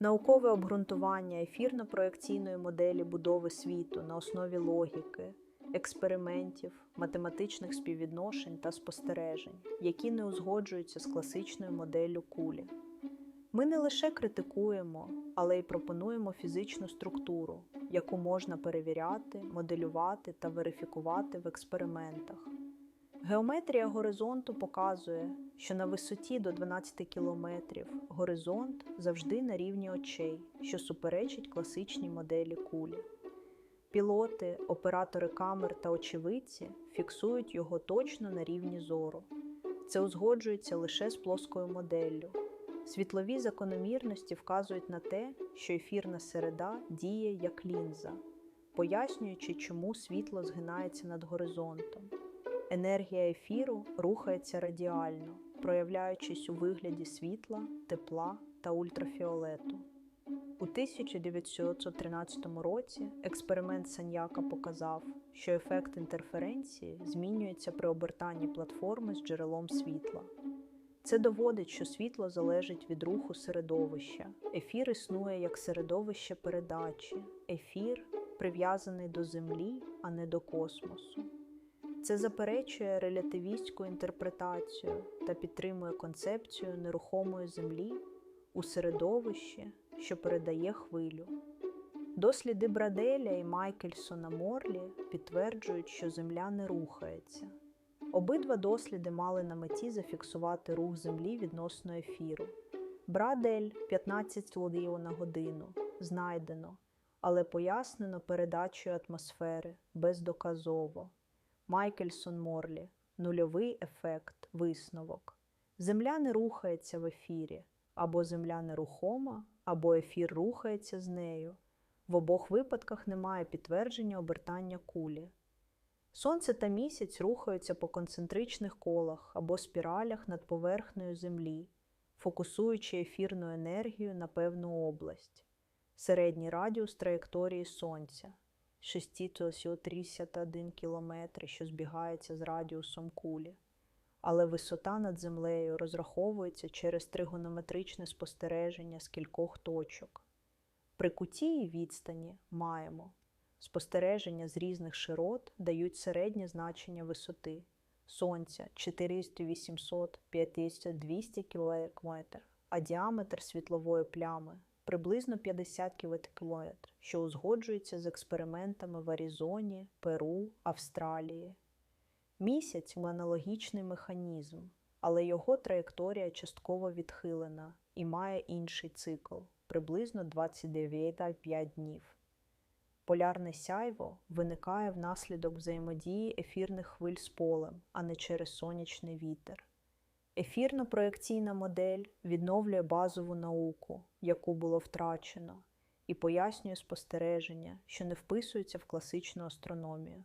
Наукове обґрунтування ефірно-проекційної моделі будови світу на основі логіки, експериментів, математичних співвідношень та спостережень, які не узгоджуються з класичною моделлю кулі. Ми не лише критикуємо, але й пропонуємо фізичну структуру, яку можна перевіряти, моделювати та верифікувати в експериментах. Геометрія горизонту показує, що на висоті до 12 кілометрів горизонт завжди на рівні очей, що суперечить класичній моделі кулі. Пілоти, оператори камер та очевидці фіксують його точно на рівні зору. Це узгоджується лише з плоскою моделлю. Світлові закономірності вказують на те, що ефірна середа діє як лінза, пояснюючи, чому світло згинається над горизонтом. Енергія ефіру рухається радіально, проявляючись у вигляді світла, тепла та ультрафіолету. У 1913 році експеримент Саньяка показав, що ефект інтерференції змінюється при обертанні платформи з джерелом світла. Це доводить, що світло залежить від руху середовища. Ефір існує як середовище передачі, ефір прив'язаний до Землі, а не до космосу. Це заперечує релятивістську інтерпретацію та підтримує концепцію нерухомої землі у середовищі, що передає хвилю. Досліди Браделя і Майкельсона Морлі підтверджують, що Земля не рухається. Обидва досліди мали на меті зафіксувати рух Землі відносно ефіру. Брадель 15 слодів на годину знайдено, але пояснено передачею атмосфери бездоказово. Майкельсон Морлі нульовий ефект, висновок. Земля не рухається в ефірі, або Земля нерухома, або ефір рухається з нею. В обох випадках немає підтвердження обертання кулі. Сонце та місяць рухаються по концентричних колах або спіралях над поверхнею Землі, фокусуючи ефірну енергію на певну область, середній радіус траєкторії Сонця 631 км, що збігається з радіусом кулі. Але висота над землею розраховується через тригонометричне спостереження з кількох точок. При куті і відстані маємо спостереження з різних широт дають середнє значення висоти Сонця 400, 800, 50, 200 км, а діаметр світлової плями приблизно 50 км, що узгоджується з експериментами в Аризоні, Перу, Австралії. Місяць аналогічний механізм, але його траєкторія частково відхилена і має інший цикл приблизно 29,5 днів. Полярне сяйво виникає внаслідок взаємодії ефірних хвиль з полем, а не через сонячний вітер. Ефірно-проекційна модель відновлює базову науку, яку було втрачено, і пояснює спостереження, що не вписуються в класичну астрономію.